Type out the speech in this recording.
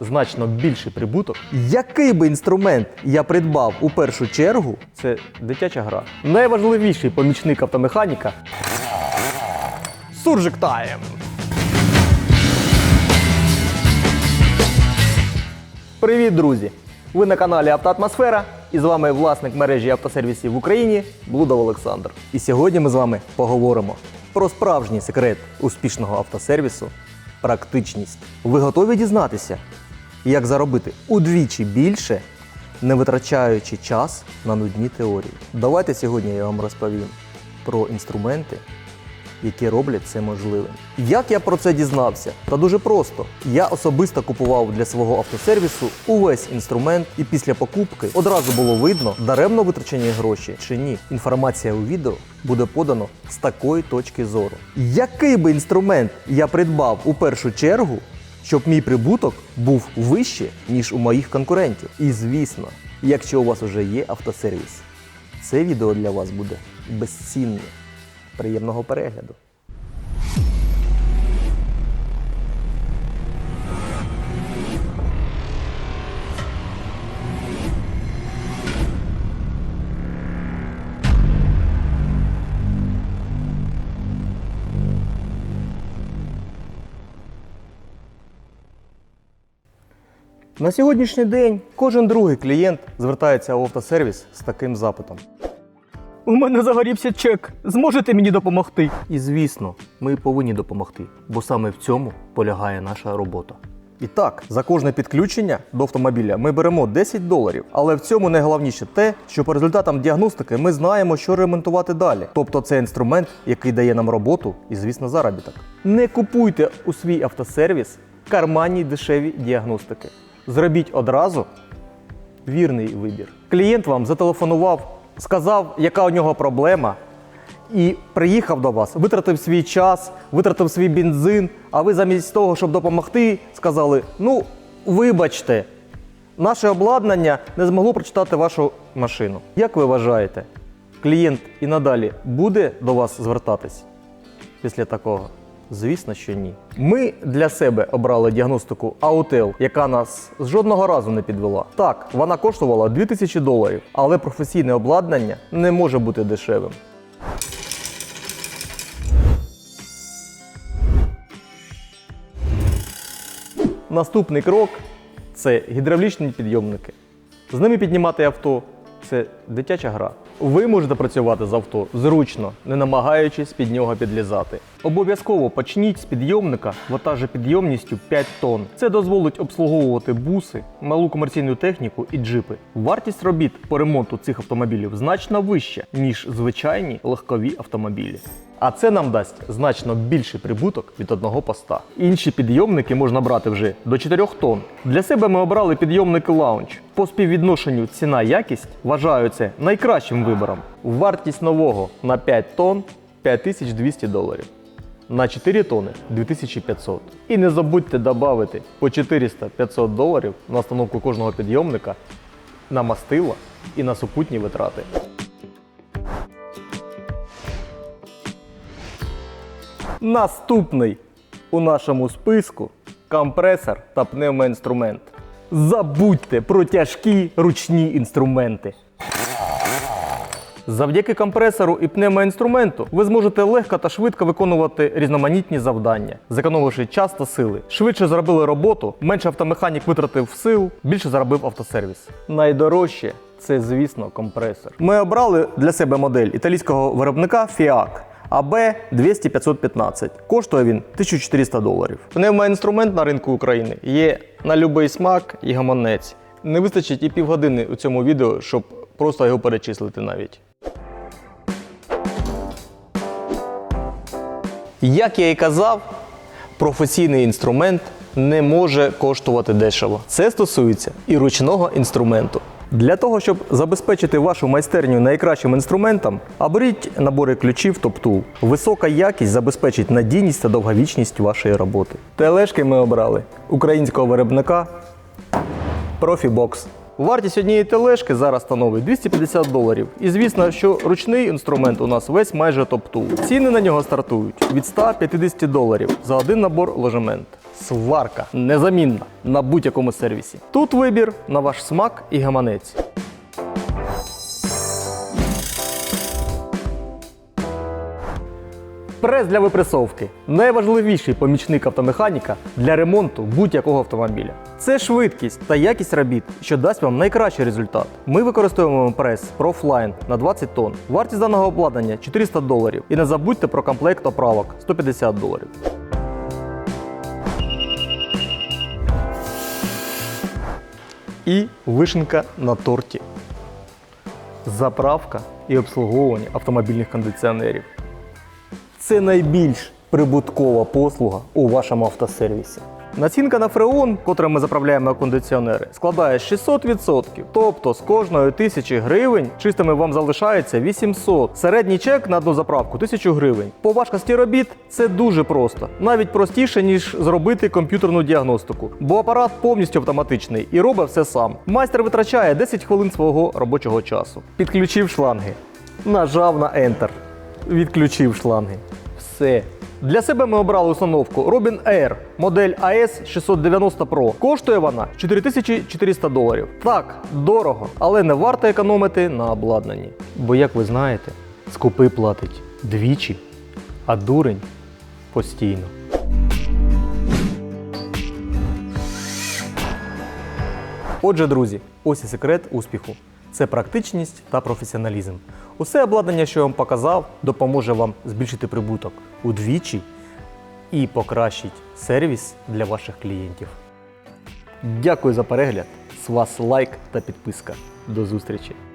значно більший прибуток. Який би інструмент я придбав у першу чергу, це дитяча гра. Найважливіший помічник автомеханіка Суржик Тайм. Привіт, друзі! Ви на каналі Автоатмосфера і з вами власник мережі автосервісів в Україні Блудов Олександр. І сьогодні ми з вами поговоримо про справжній секрет успішного автосервісу практичність. Ви готові дізнатися, як заробити удвічі більше, не витрачаючи час на нудні теорії? Давайте сьогодні я вам розповім про інструменти, які роблять це можливим. Як я про це дізнався? Та дуже просто. Я особисто купував для свого автосервісу увесь інструмент, і після покупки одразу було видно, даремно витрачені гроші чи ні. Інформація у відео буде подано з такої точки зору. Який би інструмент я придбав у першу чергу, щоб мій прибуток був вище, ніж у моїх конкурентів? І звісно, якщо у вас вже є автосервіс, це відео для вас буде безцінне. Приємного перегляду. На сьогоднішній день кожен другий клієнт звертається в автосервіс з таким запитом. У мене загорівся чек. Зможете мені допомогти? І звісно, ми повинні допомогти, бо саме в цьому полягає наша робота. І так, за кожне підключення до автомобіля ми беремо 10 доларів. Але в цьому найголовніше те, що по результатам діагностики ми знаємо, що ремонтувати далі. Тобто це інструмент, який дає нам роботу і, звісно, заробіток. Не купуйте у свій автосервіс карманні дешеві діагностики. Зробіть одразу вірний вибір. Клієнт вам зателефонував, сказав, яка у нього проблема, і приїхав до вас, витратив свій час, витратив свій бензин, а ви замість того, щоб допомогти, сказали: ну, вибачте, наше обладнання не змогло прочитати вашу машину. Як ви вважаєте, клієнт і надалі буде до вас звертатись після такого? Звісно, що ні. Ми для себе обрали діагностику Autel, яка нас жодного разу не підвела. Так, вона коштувала 2000 доларів, але професійне обладнання не може бути дешевим. Наступний крок це гідравлічні підйомники. З ними піднімати авто це дитяча гра. Ви можете працювати з авто зручно, не намагаючись під нього підлізати. Обов'язково почніть з підйомника вантажопідйомністю 5 тонн. Це дозволить обслуговувати буси, малу комерційну техніку і джипи. Вартість робіт по ремонту цих автомобілів значно вища, ніж звичайні легкові автомобілі. А це нам дасть значно більший прибуток від одного поста. Інші підйомники можна брати вже до 4 тонн. Для себе ми обрали підйомник лаунч. По співвідношенню ціна-якість вважаю це найкращим вибором. Вартість нового на 5 тонн 5200 доларів. На 4 тонни 2500. І не забудьте додати по 400-500 доларів на установку кожного підйомника на мастила і на супутні витрати. Наступний у нашому списку компресор та пневмоінструмент. Забудьте про тяжкі ручні інструменти. Завдяки компресору і пневмоінструменту ви зможете легко та швидко виконувати різноманітні завдання, зекономивши час та сили. Швидше зробили роботу, менше автомеханік витратив сил, більше заробив автосервіс. Найдорожче це, звісно, компресор. Ми обрали для себе модель італійського виробника FIAC. АБ 200-515. Коштує він 1400 доларів. Пневмоінструмент на ринку України є на будь-який смак і гаманець. Не вистачить і півгодини у цьому відео, щоб просто його перечислити навіть. Як я і казав, професійний інструмент не може коштувати дешево. Це стосується і ручного інструменту. Для того, щоб забезпечити вашу майстерню найкращим інструментом, оберіть набори ключів TopTool. Висока якість забезпечить надійність та довговічність вашої роботи. Тележки ми обрали українського виробника Profibox. Вартість однієї тележки зараз становить 250 доларів. І звісно, що ручний інструмент у нас весь майже топ-тул. Ціни на нього стартують від 150 доларів за один набор ложемент. Сварка незамінна на будь-якому сервісі. Тут вибір на ваш смак і гаманець. Прес для випресовки найважливіший помічник автомеханіка для ремонту будь-якого автомобіля. Це швидкість та якість робіт, що дасть вам найкращий результат. Ми використовуємо прес ProFline на 20 тонн. Вартість даного обладнання 400 доларів. І не забудьте про комплект оправок 150 доларів. І вишенка на торті. Заправка і обслуговування автомобільних кондиціонерів. Це найбільш прибуткова послуга у вашому автосервісі. Націнка на фреон, котрим ми заправляємо кондиціонери, складає 600%. Тобто з кожної тисячі гривень чистими вам залишається 800. Середній чек на одну заправку 1000 гривень. По важкості робіт це дуже просто, навіть простіше ніж зробити комп'ютерну діагностику, бо апарат повністю автоматичний і робить все сам. Майстер витрачає 10 хвилин свого робочого часу. Підключив шланги, нажав на Enter відключив шланги. Все. Для себе ми обрали установку Robin Air модель AS 690 Pro. Коштує вона 4400 доларів. Так, дорого, але не варто економити на обладнанні. Бо, як ви знаєте, скупий платить двічі, а дурень постійно. Отже, друзі, ось і секрет успіху. Це практичність та професіоналізм. Усе обладнання, що я вам показав, допоможе вам збільшити прибуток удвічі і покращить сервіс для ваших клієнтів. Дякую за перегляд. З вас лайк та підписка. До зустрічі!